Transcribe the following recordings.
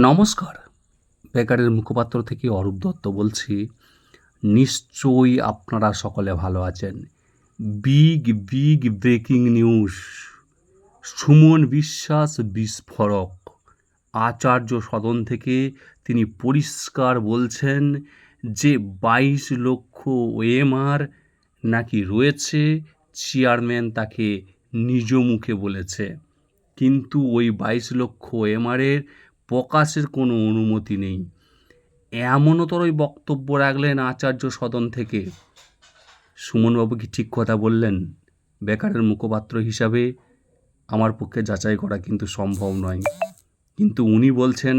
নমস্কার। বেকারের মুখপাত্র থেকে অরূপ দত্ত বলছি, নিশ্চয়ই আপনারা সকলে ভালো আছেন। Big big breaking news. Suman Biswas বিস্ফোরক। আচার্য সদন থেকে তিনি পরিষ্কার বলছেন যে বাইশ লক্ষ ওএমআর নাকি রয়েছে, চেয়ারম্যান তাকে নিজ মুখে বলেছে। কিন্তু ওই বাইশ লক্ষ এমআরের প্রকাশের কোনো অনুমতি নেই। এমনতরই বক্তব্য রাখলেন আচার্য সদন থেকে। সুমনবাবু কি ঠিক কথা বললেন? বেকারের মুখপাত্র হিসাবে আমার পক্ষে যাচাই করা কিন্তু সম্ভব নয়। কিন্তু উনি বলছেন,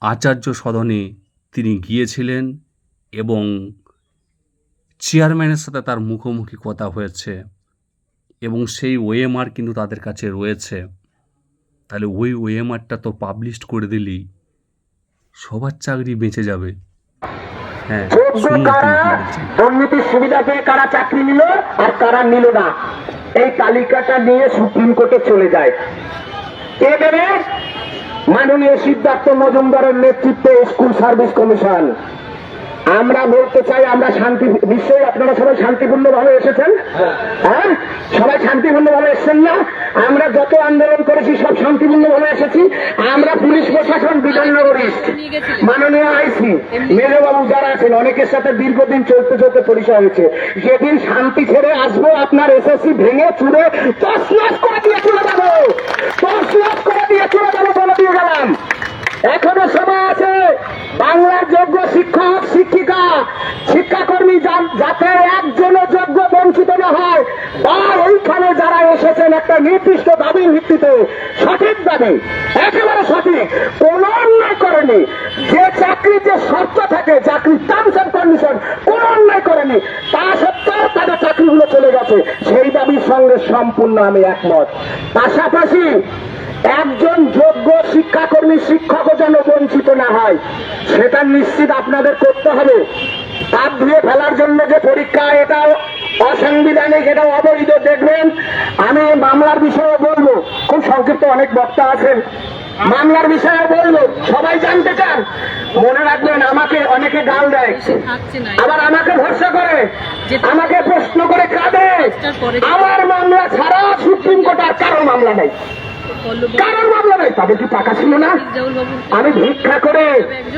আচার্য সদনে তিনি গিয়েছিলেন এবং চেয়ারম্যানের সাথে তার মুখোমুখি কথা হয়েছে এবং সেই ওএমআর কিন্তু তাদের কাছে রয়েছে। তাহলে ওই ওএমআরটা তো পাবলিশ করে দিলেই সবার চাকরি বেঁচে যাবে। হ্যাঁ দুর্নীতির সুবিধা পেয়ে কারা চাকরি নিল আর কারা নিল না, এই তালিকাটা নিয়ে সুপ্রিম কোর্টে চলে যায়। কে দেবে? মাননীয় সিদ্ধার্থ মজুমদারের নেতৃত্বে স্কুল সার্ভিস কমিশন। আমরা বলতে চাই, আমরা শান্তি, নিশ্চয়ই আপনারা সবাই শান্তিপূর্ণ ভাবে এসেছেন? হ্যাঁ? সবাই শান্তিপূর্ণ ভাবে এসেছেন না? আমরা যত আন্দোলন করেছি, সব শান্তিপূর্ণ ভাবে এসেছি। আমরা পুলিশ প্রশাসন, বিধাননগর। ইস্ট মাননীয় আইসি মেজবাবু যারা আছেন, অনেকের সাথে দীর্ঘদিন চলতে চলতে পরিচয় হয়েছে। যেদিন শান্তি ছেড়ে আসব, আপনার এসএসসি ভেঙে, চুড়ে তসনাস করে দিয়ে চলে যাব তসনাস করে দিয়ে চলে যাব বলে দিয়ে গেলাম। এখনও সময় আছে। বাংলার যোগ্য শিক্ষক, শিক্ষিকা, শিক্ষাকর্মী যাতে একজনও যোগ্য বঞ্চিত না হয় বা ওইখানে যারা এসেছেন একটা নির্দিষ্ট দাবির ভিত্তিতে, সঠিক দাবি, একেবারে সঠিক, কোন অন্যায় করেনি। যে চাকরির যে শর্ত থাকে, চাকরির টার্মস এন্ড কন্ডিশন কোন অন্যায় করেনি। তা সত্ত্বেও তাদের চাকরিগুলো চলে গেছে। সেই দাবির সঙ্গে সম্পূর্ণ আমি একমত। পাশাপাশি একজন শিক্ষাকর্মী শিক্ষকও যেন বঞ্চিত না হয় সেটা নিশ্চিত আপনাদের করতে হবে। তাপ ধুয়ে ফেলার জন্য যে পরীক্ষা এটাও অসাংবিধানিক এটা অবৈধ দেখবেন আমি মামলার বিষয়ে বলব খুব সংক্ষিপ্ত অনেক বক্তা আছেন। মামলার বিষয়ে বলব সবাই জানতে চান মনে রাখবেন আমাকে অনেকে গাল দেয়। আবার আমাকে ভরসা করে আমাকে প্রশ্ন করে কাঁদে। আমার মামলা ছাড়া সুপ্রিম কোর্ট আর কারও মামলা নেই। কারোর মামলা নেই তাদের কি টাকা ছিল না? আমি ভিক্ষা করে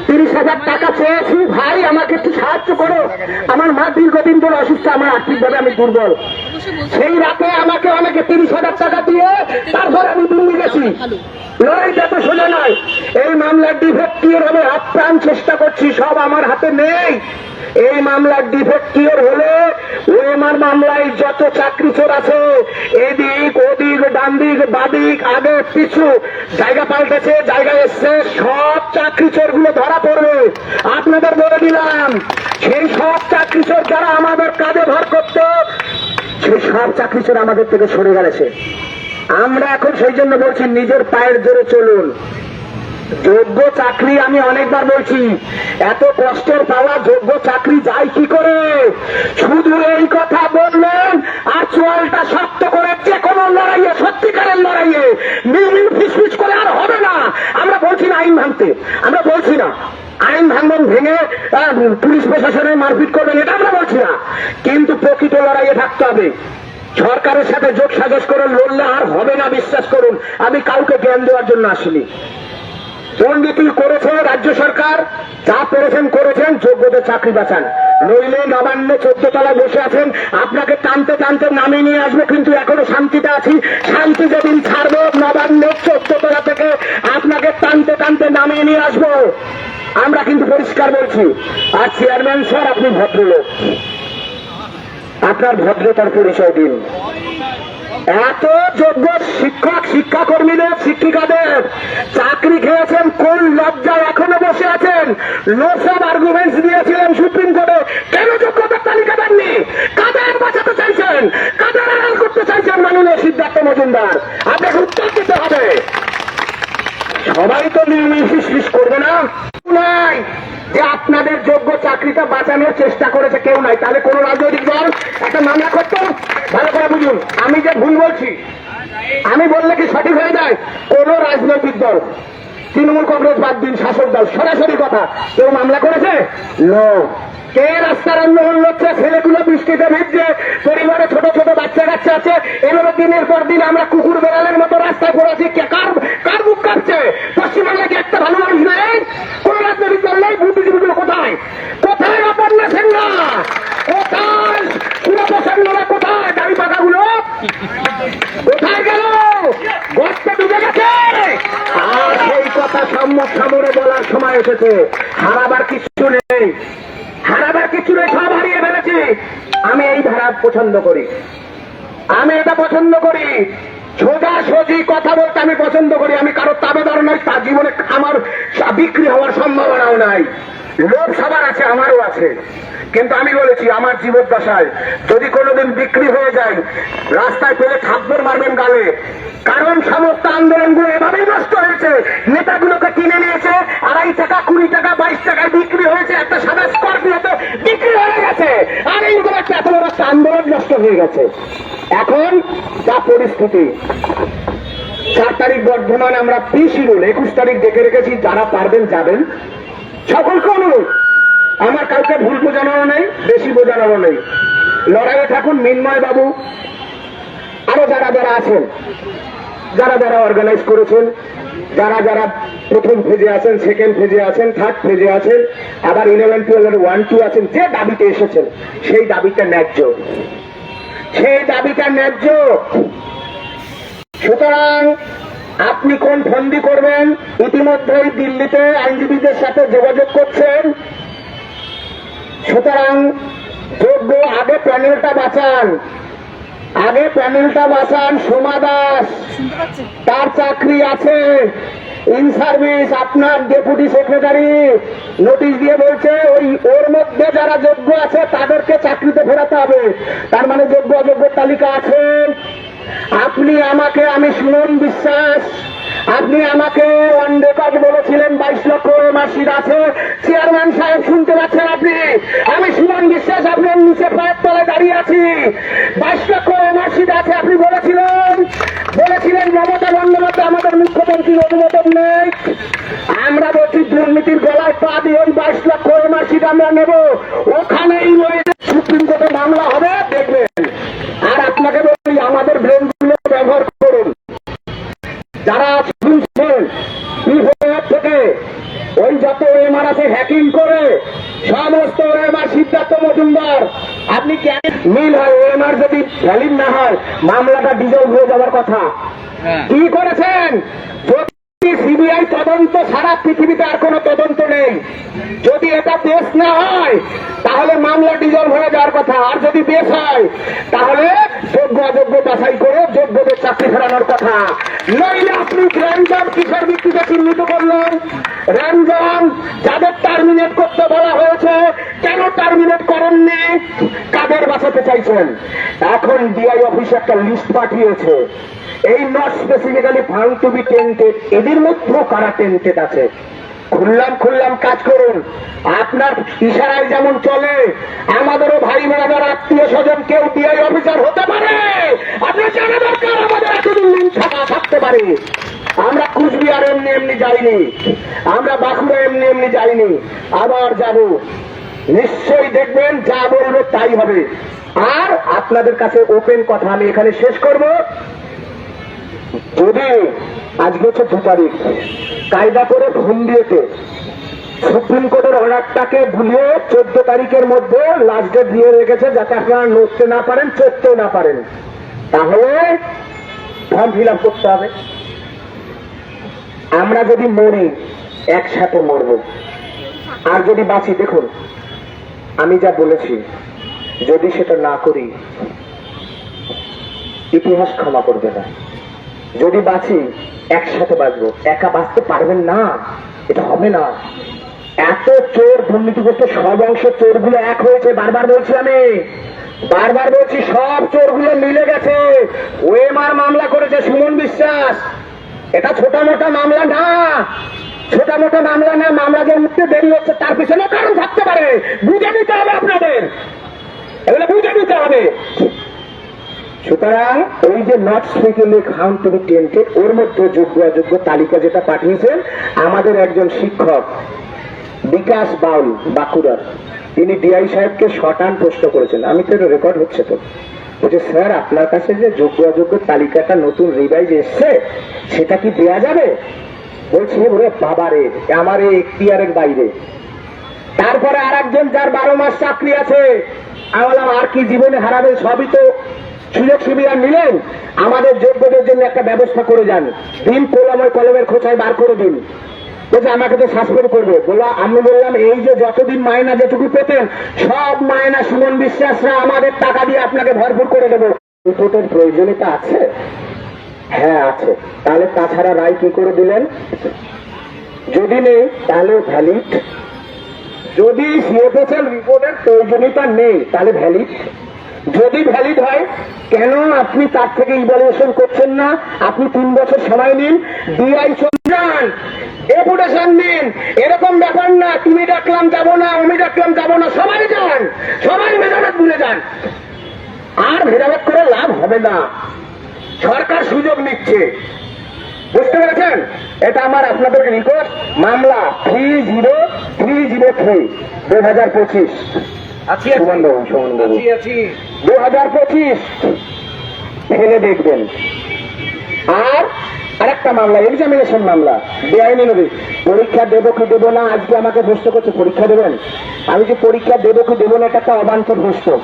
তিরিশ হাজার টাকা চেয়েছি ভাই আমাকে একটু সাহায্য করো। আমার মা দীর্ঘদিন ধরে অসুস্থ আমার আর্থিকভাবে আমি দুর্বল। সেই রাতে আমাকে অনেকে তিরিশ হাজার টাকা দিয়ে তারপর আমি দিল্লি গেছি। লড়াইটা তো সোজা নয়। এই মামলার ডিফেক্ট ক্লিয়ার হবে আপ্রাণ চেষ্টা করছি সব আমার হাতে নেই। এই মামলার ডিফেক্ট ক্লিয়ার হলে ওএমআর মামলায় যত চাকরি চোর আছে এদিক ওদিক ডান দিক বাদিক আগে পিছু জায়গা পাল্টেছে জায়গা এসছে সব চাকরি চোরগুলো ধরা পড়বে। আপনাদের বলে দিলাম সেই সব চাকরি চোর যারা আমাদের কাজে ভর করতো সেই সব চাকরি চোর আমাদের থেকে সরে গেছে আমরা এখন সেই জন্য বলছি, নিজের পায়ের জোরে চলুন। যোগ্য চাকরি আমি অনেকবার বলছি, এত কষ্টের পাওয়া যোগ্য চাকরি যায় কি করে? শুধু এই কথা বললেন আর চোয়ালটা শক্ত করে যে কোনো লড়াইয়ে, সত্যিকারের লড়াইয়ে মিলমিল ফিসফিস করে আর হবে না। আমরা বলছি না আইন ভাঙতে, আমরা বলছি না। আইন ভাঙন ভেঙে পুলিশ প্রশাসনের মারপিট করবেন, এটা আমরা বলছি না। কিন্তু প্রকৃত লড়াইয়ে থাকতে হবে। সরকারের সাথে যোগ সাজস করে লড়লে আর হবে না, বিশ্বাস করুন। আমি কাউকে জ্ঞান দেওয়ার জন্য আসিনি। দুর্নীতি করেছে রাজ্য সরকার, যা পেরেছেন করেছেন, যোগ্যদের চাকরি বাঁচান। নইলে নবান্নে চোদ্দ তলায় বসে আছেন। আপনাকে টানতে টানতে নামিয়ে নিয়ে আসব, কিন্তু এখনও শান্তিতে আছি। শান্তি যেদিন ছাড়বো, নবান্ন চোদ্দ তলা থেকে আপনাকে টানতে টানতে নামিয়ে নিয়ে আসব। আমরা কিন্তু পরিষ্কার বলছি, আর চেয়ারম্যান স্যার, আপনি ভদ্রলোক। আপনার ভদ্রতার পরিচয় দিন। এত যোগ্য শিক্ষক শিক্ষাকর্মীদের শিক্ষিকাদের চাকরি খেয়েছেন, কোন লজ্জায় এখনও বসে আছেন? লোসব আর্গুমেন্টস দিয়েছিলেন সুপ্রিম কোর্টে। কেন যোগ্যতার তালিকা দেননি? কাদের বাঁচাতে চাইছেন? কাদের আড়াল করতে চাইছেন মাননীয় সিদ্ধার্থ মজুমদার? আপনাকে উত্তর দিতে হবে। সবাই তো নির্মিল ফিস করবে না? নাই যে আপনাদের যোগ্য চাকরিটা বাঁচানোর চেষ্টা করেছে, কেউ নাই। তাহলে কোন রাজনৈতিক দল? একটা মামলা করতো ভালো করে বুঝুন, আমি যে ভুল বলছি, আমি বললে কি সঠিক হয়ে যায়? কোন রাজনৈতিক দল, তৃণমূল কংগ্রেস বাদ দিন, শাসক দল, সরাসরি কথা। কেউ মামলা করেছে? নো। কে রাস্তার আন্দোলন লড়ছে? ছেলেগুলো বৃষ্টিতে ভিজছে, পরিবারে ছোট ছোট বাচ্চা কাচ্চা আছে, এভাবে দিনের পর দিন আমরা কুকুর বেড়ালের মতো রাস্তায় পড়েছি। কার কার বুক কাঁপছে? পশ্চিমবাংলায় কি একটা ভালো মানুষ নেই? কোন রাজনৈতিক দল নেই? বুদ্ধিজীবীগুলো কোথায়? কোথায় অপর্ণা সেনরা কোথায় সুরত সেনরা কোথায় দাড়ি পাকাগুলো কোথায় গেল গর্তে ডুবে গেছে আর সেই কথা সম্মুখ সামনে বলার সময় এসেছে। হারাবার কিছু নেই। হারাবার কিছু নেই, সব হারিয়ে ফেলেছি। আমি এই ধারা পছন্দ করি। আমি এটা পছন্দ করি। সোজা সোজি কথা বলতে আমি পছন্দ করি। আমি কারও তাবেদার নই, তার জীবনে আমার বিক্রি হওয়ার সম্ভাবনাও নাই। লোভ সবার আছে, আমারও আছে। কিন্তু আমি বলেছি, আমার জীবদ্দশায় যদি কোনোদিন বিক্রি হয়ে যায়, রাস্তায় পেলে থাপ্পড় মারবেন গালে। কারণ সমস্ত আন্দোলনগুলো এভাবেই নষ্ট হয়েছে। নেতাগুলোকে কিনে নিয়েছে আড়াই টাকা কুড়ি টাকা, বাইশ টাকায় বিক্রি হয়েছে, একটা সাদা স্করপিওতে বিক্রি হয়ে গেছে। আর এইরকম একটা এত বড় একটা আন্দোলন নষ্ট হয়ে গেছে। এখন যা পরিস্থিতি, চার তারিখ বর্ধমান, আমরা পি শিডিউল একুশ তারিখ ডেকে রেখেছি, যারা পারবেন যাবেন। সকলকে অনুরোধ, আমার কাউকে ভুল বোঝানো নেই, বেশি বোঝানো নেই। লড়াইয়ে থাকুন মিন্ময় বাবু আরও যারা যারা আছেন, যারা যারা অর্গানাইজ করেছেন, যারা যারা প্রথম ফেজে আছেন সেকেন্ড ফেজে আছেন থার্ড ফেজে আছেন আবার ইলেভেন টুয়েলভ ওয়ান টু আছেন যে দাবিতে এসেছেন সেই দাবিটা ন্যায্য। সেই দাবিটা ন্যায্য। সুতরাং আপনি কোন ফন্দি করবেন? ইতিমধ্যেই দিল্লিতে আইনজীবীদের সাথে যোগাযোগ করছেন। সুতরাং যোগ্য আগে প্যানেলটা বাঁচান। আগে প্যানেলটা বাঁচান সোমা দাস। তার চাকরি আছে। ইন সার্ভিস, আপনার ডেপুটি সেক্রেটারি নোটিশ দিয়ে বলছে, ওই ওর মধ্যে যারা যোগ্য আছে তাদেরকে চাকরিতে ফেরাতে হবে। তার মানে যোগ্য অযোগ্য তালিকা আছে। আপনি আমাকে, আমি সুমন বিশ্বাস, আপনি আমাকে ওয়ান রেকর্ড বলেছিলেন, বাইশ লক্ষ মাসির আছে। চেয়ারম্যান সাহেব, শুনতে পাচ্ছেন আপনি? আমি সুমন বিশ্বাস, আপনার নিচে পায়ের তলায় দাঁড়িয়ে আছি। বাইশ নেব। ওখানেই রয়েছে সুপ্রিম কোর্টে মামলা হবে, দেখবেন। আর আপনাকে বলি, আমাদের ব্রেনগুলো ব্যবহার করুন। যারা শুনছেন থেকে ওই যত এমআর আছে হ্যাকিং করে, সমস্ত এমআর সিদ্ধার্থ মজুমদার। আপনি কেন মিল হয় এমআর যদি ভ্যালিড না হয়, মামলাটা ডিজলভ হয়ে যাওয়ার কথা কি করেছেন যদি সিবিআই তদন্ত সারা পৃথিবীতে আর নেই যদি এটা দেশ না হয়, তাহলে মামলা ডিজলভ হয়ে যাওয়ার কথা। আর যদি দেশ হয়, তাহলে যোগ্য অযোগ্য বাছাই করে যোগ্যদের চাকরি ফেরানোর কথা। নইলে আপনি র্যান্ডম কিসের ভিত্তিতে চিহ্নিত করলেন। র্যান্ডম যাদের টার্মিনেট করতে বলা হয়েছে, কেন টার্মিনেট করেননি? কাদের বাঁচাতে চাইছেন? এখন ডিআই অফিসে একটা লিস্ট পাঠিয়েছে। এই not specifically found to be tainted এদের মধ্যেও কারা টেন্টেড আছে? খুললাম খুললাম, কাজ করুন। আপনার ইশারায় যেমন চলে, আমাদেরও ভাই বোনাদের আত্মীয় স্বজন কেউ ডিআই অফিসার হতে পারে। আপনার জানা দরকার, আমাদের এতদিন থাকা থাকতে পারে। আমরা কুচবিহার এমনি এমনি যাইনি, আমরা বাঁকুড়া এমনি এমনি যাইনি। আবার যাব। নিশ্চয়ই দেখবেন, যা বলবে তাই হবে। আর আপনাদের কাছে ওপেন কথা আমি এখানে শেষ করব। যদি আজকে হচ্ছে দু তারিখ। কায়দা করে ঘুম দিয়েছে। সুপ্রিম কোর্টের অর্ডারটাকে ভুলিয়ে চোদ্দ তারিখের মধ্যে লাস্ট ডেট দিয়ে রেখেছে যাতে আপনারা নড়তে না পারেন, চড়তেও না পারেন। তাহলে ফর্ম ফিল করতে হবে। আমরা যদি মরি, একসাথে মরব। আর যদি বাঁচি, দেখুন, আমি যা বলেছি, যদি সেটা না করি, ইতিহাস ক্ষমা করবে না। যদি বাঁচি একসাথে বাঁচবো একা বাঁচতে পারবেন না। এটা হবে না। এত চোর দুর্নীতিগ্রস্ত সব অংশ চোরগুলো এক হয়েছে, বারবার বলছি আমি। বারবার বলছি সব চোরগুলো মিলে গেছে। ওএমআর মামলা করেছে সুমন বিশ্বাস। এটা ছোটা মোটা মামলা না। ছোটা মোটা মামলা না, মামলা যে উঠতে দেরি হচ্ছে তার পিছনে কারণ থাকতে পারে। বুঝে নিতে হবে আপনাদের। এগুলো বুঝে নিতে হবে। সুতরাং ওই যে নট স্পিকিং খাউন্ট টু ওর মধ্যে যোগ্য অযোগ্য তালিকা যেটা পাঠিয়েছেন, আমাদের একজন শিক্ষক, বিকাশ বাউল, বাঁকুড়ার। তিনি ডিআই সাহেবকে শটান প্রশ্ন করেছেন। আমি তো রেকর্ড হচ্ছে তো। বলছে, স্যার, আপনার কাছে যে যোগ্য অযোগ্য তালিকাটা নতুন রিভাইজ এসছে, সেটা কি দেয়া যাবে? বলছি ওরে বাবারে আমার এই এখতিয়ারের বাইরে। তারপরে আর একজন যার বারো মাস চাকরি আছে, আমি বললাম, আর কি জীবনে হারাবে? সবই তো সুযোগ সুবিধা নিলেন, আমাদের যোগ্যদের জন্য একটা ব্যবস্থা করে যান। দিন পোলাময় কলমের খোঁচায় বার করে দিন। বলছে, আমাকে তো সাসপেন্ড করবে। বলল, আমি বললাম, এই যে যতদিন মায়না যেটুকু পেতেন, সব মায়না সুমন বিশ্বাসরা আমাদের টাকা দিয়ে আপনাকে ভরপুর করে দেবো। রিপোর্টের প্রয়োজনীয়তা আছে? হ্যাঁ আছে। তাহলে তাছাড়া রায় কি করে দিলেন? যদি নেই, তাহলে ভ্যালিড যদি সিএফএসএল রিপোর্টের প্রয়োজনীয়তা নেই, তাহলে ভ্যালিড যদি ভ্যালিড হয়, কেন আপনি তার থেকে ইভ্যালুয়েশন করছেন না? আপনি তিন বছর সময় নিন। ডিআই যান ডেপুটেশন নিন। এরকম ব্যাপার না, তুমি ডাকলাম যাব না, আমি ডাকলাম যাব না, সবাই যান। সবাই মেধাবাদ ভুলে যান। আর ভেদাভেদ করে লাভ হবে না। সরকার সুযোগ নিচ্ছে। বুঝতে পেরেছেন? এটা আমার আপনাদেরকে রিকোয়েস্ট মামলা three zero three zero three দু হাজার পঁচিশ। দু হাজার পঁচিশ। ফেলে দেখবেন। আর আরেকটা মামলা এক্সামিনেশন মামলা। বেআইনি নদী। পরীক্ষা দেবো কি দেবো না আজকে আমাকে প্রশ্ন করছে পরীক্ষা দেবেন? আমি যে পরীক্ষা দেবো কি দেবো না এটা একটা অবাঞ্ছর প্রশ্ন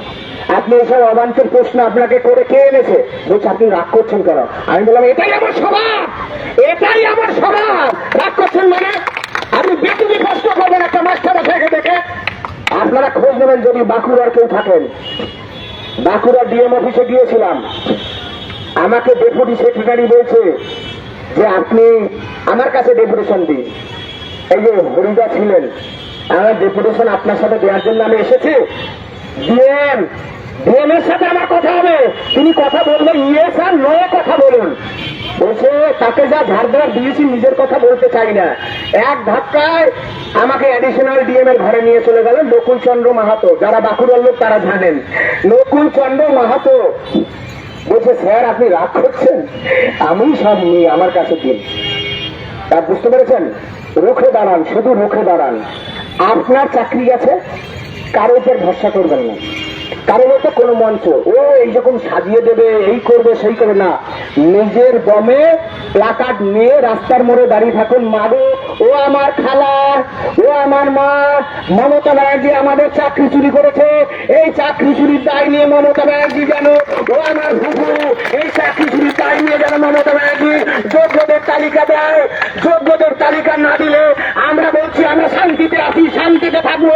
আপনি এসব অবাঞ্ছর প্রশ্ন আপনাকে করে কে এনেছে? বলছে আপনি রাগ করছেন কেন? আমি বললাম এটাই আমার স্বভাব! এটাই আমার স্বভাব! রাগ করছেন মানে? আপনি বেতুবি প্রশ্ন করবেন একটা মাস্টার থেকে দেখে। আপনারা খোঁজ নেবেন যদি বাঁকুড়ার কেউ থাকেন। বাঁকুড়া ডিএম অফিসে গিয়েছিলাম। আমাকে ডেপুটি সেক্রেটারি বলছে যে আপনি আমার কাছে ডেপুটেশন দিন। এই যে হরিদা ছিলেন, আমার ডেপুটেশন আপনার সাথে দেওয়ার জন্য আমি এসেছি। ডিএম ডিএম সাথে আমার কথা হবে। তিনি কথা বলবেন, ইয়েস আর নয় কথা বলুন। বলছে, তাকে যা ঝাড় দেওয়ার দিয়েছি, নিজের কথা বলতে চাই না। এক ধাক্কায় আমাকে অ্যাডিশনাল ডিএম এর ঘরে নিয়ে চলে গেল নকুল চন্দ্র মাহাতো। যারা বাঁকুড়ার লোক, তারা জানেন। নকুল চন্দ্র মাহাতো বলছে, স্যার, আপনি রাগ করছেন? আমি সব নিয়ে আমার কাছে দিন তা বুঝতে পেরেছেন? রুখে দাঁড়ান, শুধু রুখে দাঁড়ান। আপনার চাকরি গেছে কারও উপর ভরসা করবেন না। কারণ তো কোনো মঞ্চ। ও এইরকম সাজিয়ে দেবে, এই করবে, সেই করবে না। নিজের দমে প্লাকার্ড নিয়ে রাস্তার মোড়ে দাঁড়িয়ে থাকুন। মাগো, ও আমার খালা, ও আমার মা, মমতা ব্যানার্জি আমাদের চাকরি চুরি করেছে। এই চাকরি চুরির দায় নিয়ে মমতা ব্যানার্জি যেন ও আমার ভুবু এই চাকরি চুরির দায় নিয়ে যেন মমতা ব্যানার্জি, যোগ্যদের তালিকা দেয়। যোগ্যদের তালিকা না দিলে আমরা বলছি, আমরা শান্তিতে আছি, শান্তিতে থাকব।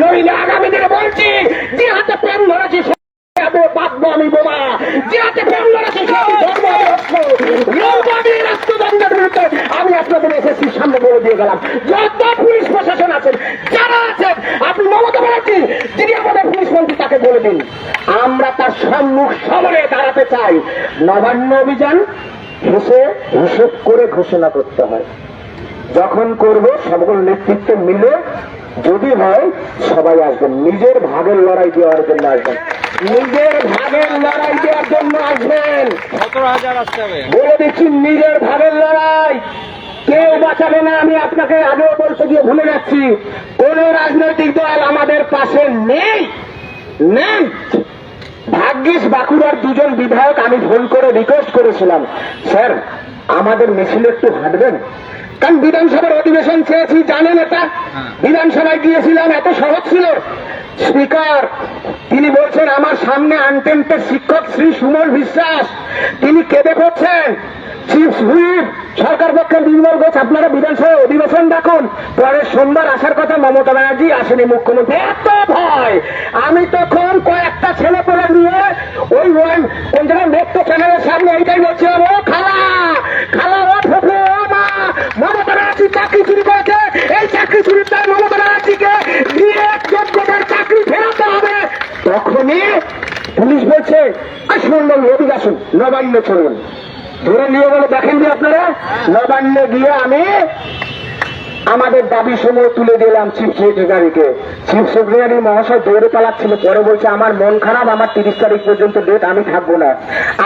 নইলে আগামী দিনে বলছি, যে হাতে প্রেম ধরেছি যাব, বাঁধবো আমি বোমা। যে হাতে আমি আপনাদের এসএসসির সামনে বলে দিয়ে গেলাম। যত পুলিশ প্রশাসন আছেন যারা আছেন আপনি মমতা ব্যানার্জি যিনি আমাদের পুলিশ মন্ত্রী তাকে বলে দিন। আমরা তার সম্মুখ সমরে দাঁড়াতে চাই। নবান্ন অভিযান ঘুষে করে ঘোষণা করতে হয়। যখন করব সকল নেতৃত্ব মিলে যদি হয় সবাই আসবেন নিজের ভাগের লড়াই দেওয়ার জন্য আসবেন নিজের ভাগের লড়াই দেওয়ার জন্য আসবেন। সতেরো হাজার আসতে হবে। বলে দিচ্ছি নিজের ভাগের লড়াই। কেউ বাঁচাবে না আমি আপনাকে আগেও বলতে গিয়ে ভুলে যাচ্ছি। কোন রাজনৈতিক দল আমাদের পাশে নেই। নেই। ভাগ্যিস বাঁকুড়ার দুজন বিধায়ক আমি ফোন করে রিকোয়েস্ট করেছিলাম। স্যার আমাদের মিছিলে একটু হাঁটবেন? কারণ বিধানসভার অধিবেশন চেয়েছি জানেন এটা বিধানসভায় গিয়েছিলাম এত সহজ ছিল। স্পিকার তিনি বলছেন আমার সামনে আনটেন্টের শিক্ষক শ্রী সুমন বিশ্বাস তিনি কেঁদে পড়ছেন। সরকার পক্ষে নির্মল ঘোষ আপনারা বিধানসভায় অধিবেশন ডাকুন। পরের সোমবার আসার কথা মমতা ব্যানার্জি আসেনি মুখ্যমন্ত্রী। এত ভয়! আমি তখন কয়েকটা ছেলে পেলে নিয়ে ওই ওই কোন জায়গায় মেট্রো চ্যানেলের সামনে এইটাই বলছিলাম, ও খালা খালা, ও ফুফু, ও মা, মমতা ব্যানার্জি চাকরি চুরি করেছে। এই চাকরি চুরির দায় মমতা ব্যানার্জিকে দিয়ে যোগ্যদের চাকরি ফেরাতে হবে। তখনই পুলিশ বলছে, আসুন অধিক আসুন, নবান্ন চলুন। ধরে নিয়ে গেলে দেখেন যে আপনারা। নবান্নে গিয়ে আমি আমাদের দাবি সমূহ তুলে দিলাম চিফ সেক্রেটারিকে। চিফ সেক্রেটারি মহাশয় দৌড়ে পালাচ্ছিল, পরে বলছে, আমার মন খারাপ, আমার তিরিশ তারিখ পর্যন্ত ডেট আমি থাকব না।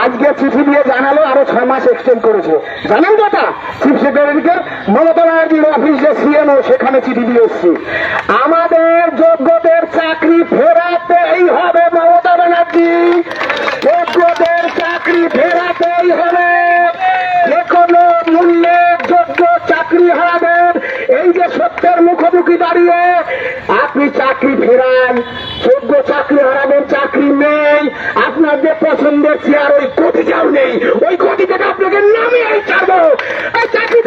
আজকে চিঠি দিয়ে জানালো, আরও ছয় মাস এক্সটেন্ড করেছে। জানেন কথা? চিফ সেক্রেটারিকে মমতা ব্যানার্জির অফিস যে সিএমও সেখানে চিঠি দিয়ে এসছি। আমাদের যোগ্যদের চাকরি ফেরাতেই হবে, মমতা ব্যানার্জি। যোগ্যদের চাকরি ফেরাতেই হবে। যে কোনো মূল্যে যোগ্য চাকরি হারাবেন এই যে সত্যের মুখোমুখি দাঁড়িয়ে আপনি চাকরি ফেরান, যোগ্য চাকরি হারাবেন চাকরি নেই, আপনার যে পছন্দের চেয়ার ওই গতিটাও নেই, ওই গতি থেকে আপনাকে নামিয়ে ছাড়বো। এই চাকরি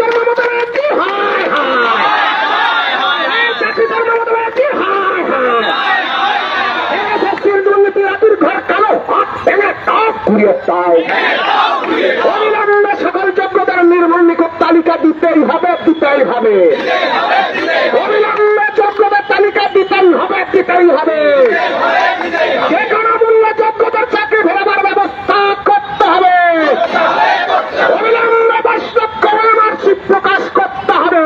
দুর্নীতি রাতের ঘর কালো হাত ভেঙে অবিলম্বে যোগ্যতার তালিকা দিতেই হবে দিতেই হবে। যে কোনো মূল্যে যোগ্যতার চাকরি ফেরাবার ব্যবস্থা করতে হবে। অবিলম্বে বাস্তব করে প্রকাশ করতে হবে।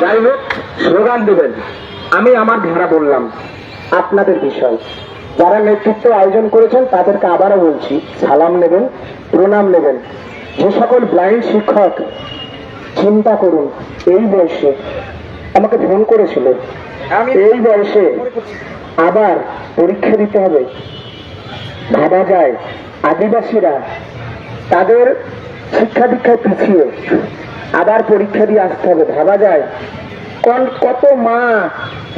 যাই হোক, স্লোগান দেবেন। আমি আমার ধারা বললাম, আপনাদের বিষয়। যারা নেতৃত্ব আয়োজন করেছেন, তাদেরকে আবারও বলছি, সালাম নেবেন, প্রণাম নেবেন। যে সকল ব্লাইন্ড শিক্ষক চিন্তা করুন এই বয়সে আমাকে ফোন করেছিল। এই বয়সে আবার পরীক্ষা দিতে হবে। ভাবা যায় আদিবাসীরা তাদের শিক্ষা দীক্ষায় পিছিয়ে আবার পরীক্ষা দিয়ে আসতে হবে। ভাবা যায় কোন- কত মা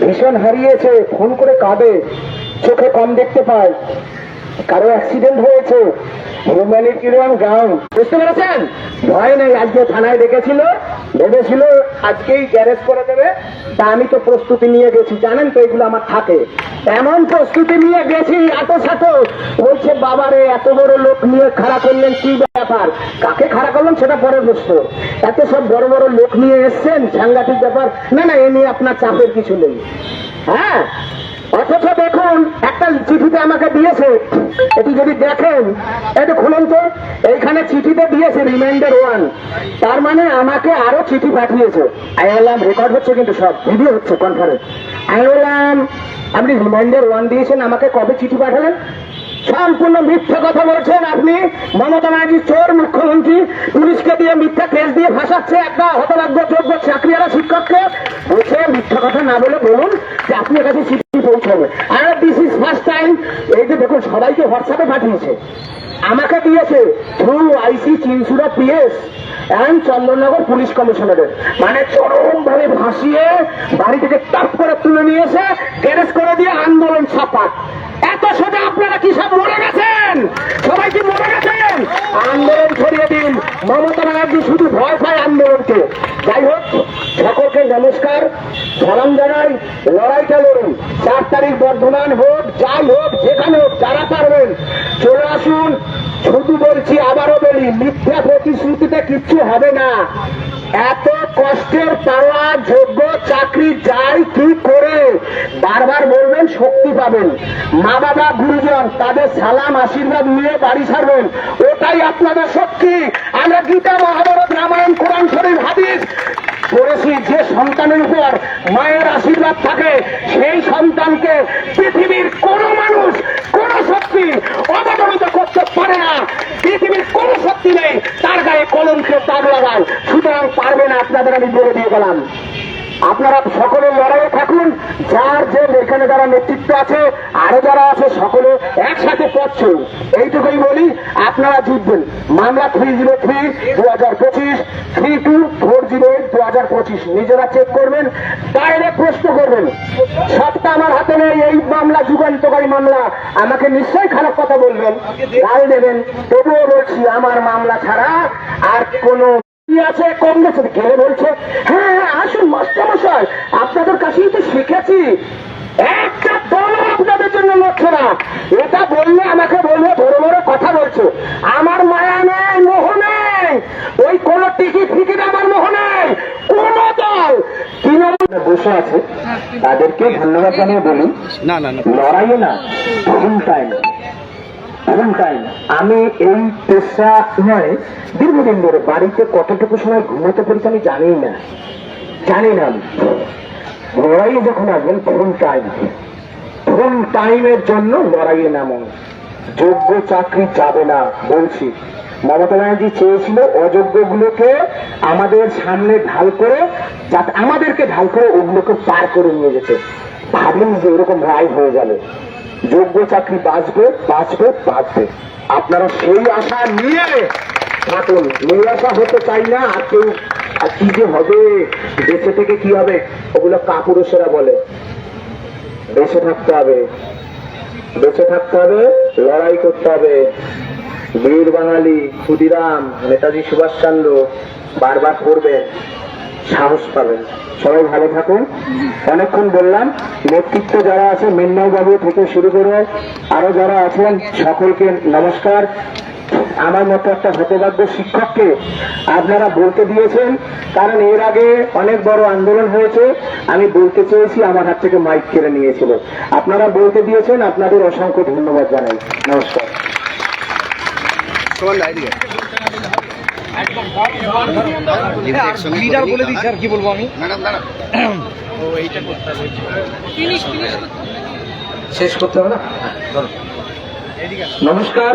ভীষণ হারিয়েছে ফোন করে কাঁদে চোখে কম দেখতে পায় কারও অ্যাক্সিডেন্ট হয়েছে হিউম্যানিটেরিয়ান গ্রাউন্ড বুঝতে পেরেছেন? ভয় নেই, আজকে থানায় ডেকেছিল। ভেবেছিল আজকেই গ্যারেজ করে দেবে। তা আমি তো প্রস্তুতি নিয়ে গেছি। জানেন তো এগুলো আমার থাকে। এমন প্রস্তুতি নিয়ে গেছি এত সাথে বলছে, বাবারে, এত বড় লোক নিয়ে খাড়া করলেন কি ব্যাপার? কাকে খাড়া করলেন সেটা পরের প্রশ্ন এত সব বড় বড় লোক নিয়ে এসছেন সাংঘাতিক ব্যাপার। না না, এ নিয়ে আপনার চাপের কিছু নেই। হ্যাঁ? অথচ দেখুন, একটা চিঠিতে আমাকে দিয়েছে। এটি যদি দেখেন, এটা খুলুন তো। এইখানে চিঠিতে দিয়েছে রিমাইন্ডার ওয়ান তার মানে আমাকে আরও চিঠি পাঠিয়েছে। আই রেকর্ড হচ্ছে কিন্তু সব ভিডিও হচ্ছে কনফারেন্স আমি আপনি রিমাইন্ডার ওয়ান দিয়েছেন, আমাকে কবে চিঠি পাঠালেন? সম্পূর্ণ মিথ্যা কথা বলছেন আপনি। মমতা ব্যানার্জি, চোর, মুখ্যমন্ত্রী, পুলিশকে দিয়ে মিথ্যা কেস দিয়ে ভাসাচ্ছে একটা হতভাগ্য যোগ্য চাকরিওয়ালা শিক্ষককে। বলছে মিথ্যা কথা না বলে বলুন যে আপনার কাছে চিঠি পৌঁছাবে আর দিস ইজ ফার্স্ট টাইম এই যে দেখুন সবাইকে হোয়াটসঅ্যাপে পাঠিয়েছে আমাকে দিয়েছে through IC Chinsurah PS and Chandannagar police কমিশনারের। মানে চরম ভাবে ভাসিয়ে বাড়ি থেকে টাপ করে তুলে নিয়ে এসে গ্যারেজ করে দিয়ে আন্দোলন ছাপা এত সোজা আপনারা কি সব মরে গেছেন? সবাই কি মরে গেছেন? আন্দোলন ছড়িয়ে দিন। মমতা ব্যানার্জি শুধু ভয় পায় আন্দোলনকে। যাই হোক, সকলকে নমস্কার। সালাম জানাই, লড়াইটা লড়ুন। চার তারিখ বর্ধমান হোক, যাই হোক, যেখানে হোক, যারা পারবেন, চলে আসুন। শুধু বলছি, আবারও বলি মিথ্যা প্রতিশ্রুতিতে কিচ্ছু হবে না। এত কষ্টের পাওয়া যোগ্য চাকরি যাই কি করে, বারবার বলবেন শক্তি পাবেন। মা বাবা গুরুজন, তাদের সালাম, আশীর্বাদ নিয়ে বাড়ি ছাড়বেন। ওটাই আপনাদের শক্তি। আমরা গীতা মহাভারত, রামায়ণ, কোরআন শরীফ, হাদিস পড়েছি যে সন্তানের উপর মায়ের আশীর্বাদ থাকে, সেই সন্তানকে পৃথিবীর কোন মানুষ, কোন শক্তি অবদমিত করতে পারে না। পৃথিবীর কোন শক্তি নেই, তার গায়ে কলঙ্কের দাগ লাগায় সুতরাং পারবে না, আপনাদের আমি বলে দিয়ে গেলাম। আপনারা সকলে লড়াইয়ে থাকুন। যার যে এখানে যারা নেতৃত্ব আছে, আরও যারা আছে, সকলে একসাথে পড়ছে এইটুকুই বলি, আপনারা জিতবেন। মামলা থ্রি জিরো থ্রি দু হাজার পঁচিশ, three two four zero eight দু হাজার পঁচিশ। নিজেরা চেক করবেন, ডাইরেক্ট প্রশ্ন করবেন। সবটা আমার হাতে নেই, এই মামলা যুগান্তকারী মামলা। আমাকে নিশ্চয়ই খারাপ কথা বলবেন। রায় দেবেন, তবুও বলছি, আমার মামলা ছাড়া আর কোনো কি আছে? কম গেছে গেলে বলছে হ্যাঁ হ্যাঁ আসুন মাস্টার মশাই। আপনাদের কাছেই তো শিখেছি। একটা দল আপনাদের জন্য লড়ছে না। এটা বললে আমাকে বলবে বড় বড় কথা বলছো। আমার মায়া নেই মোহ নেই। ওই কোন টিকিট ফিকিট আমার মোহ নেই। কোন দল? তৃণমূল বসে আছে তাদেরকে ধন্যবাদ জানিয়ে বলি না না লড়াইয়ে না ফুল টাইম ফুল টাইম আমি এই পেশা নয়, দীর্ঘদিন ধরে বাড়িতে কতটুকু সময় ঘুমোতে পেরেছি আমি জানি না। জানি না আমি। লড়াইয়ে যখন আসবেন ফুল টাইম ফুল টাইমের জন্য লড়াইয়ে নামুন। যোগ্য চাকরি যাবে না, বলছি। মমতা ব্যানার্জি চেয়েছিল অযোগ্যগুলোকে আমাদের সামনে ঢাল করে, যাতে আমাদেরকে ঢাল করে ওগুলোকে পার করে নিয়ে যেতে। ভাবলেন যে এরকম রায় হয়ে গেলে। যোগ্য চাকরি বাঁচবে বাঁচবে বাঁচবে। আপনারা সেই আশা নিয়ে থাকুন। নিরাশা হতে চাই না, আর কেউ, আর কি যে হবে, বেঁচে থেকে কি হবে, ওগুলো কাপুরুষেরা বলে। বেঁচে থাকতে হবে। বেঁচে থাকতে হবে, লড়াই করতে হবে। বীর বাঙালি ক্ষুদিরাম, নেতাজি সুভাষচন্দ্র বারবার করবেন। সাহস পাবেন। সবাই ভালো থাকুন। অনেকক্ষণ বললাম, নেতৃত্ব যারা আছে মিন্নাই বাবু থেকে শুরু করে আরও যারা আছেন, সকলকে নমস্কার। আমার মতো একটা হতভাগ্য শিক্ষককে আপনারা বলতে দিয়েছেন, কারণ এর আগে অনেক বড় আন্দোলন হয়েছে। আমি বলতে চেয়েছি, আমার হাত থেকে মাইক কেড়ে নিয়েছিল। আপনারা বলতে দিয়েছেন, আপনাদের অসংখ্য ধন্যবাদ জানাই। নমস্কার। লিডার বলে দিচ্ছি আর কি বলব আমি? শেষ করতে হবে না? নমস্কার।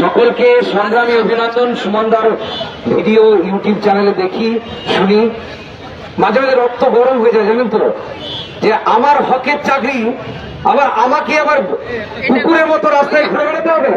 সকলকে সংগ্রামী অভিনন্দন। সুমনদার ভিডিও ইউটিউব চ্যানেলে দেখি শুনি। মাঝে মাঝে রক্ত গরম হয়ে যায় জানেন তো? যে আমার হকের চাকরি আবার আমাকে আবার কুকুরের মতো রাস্তায় ঘুরে বেড়াতে হবে।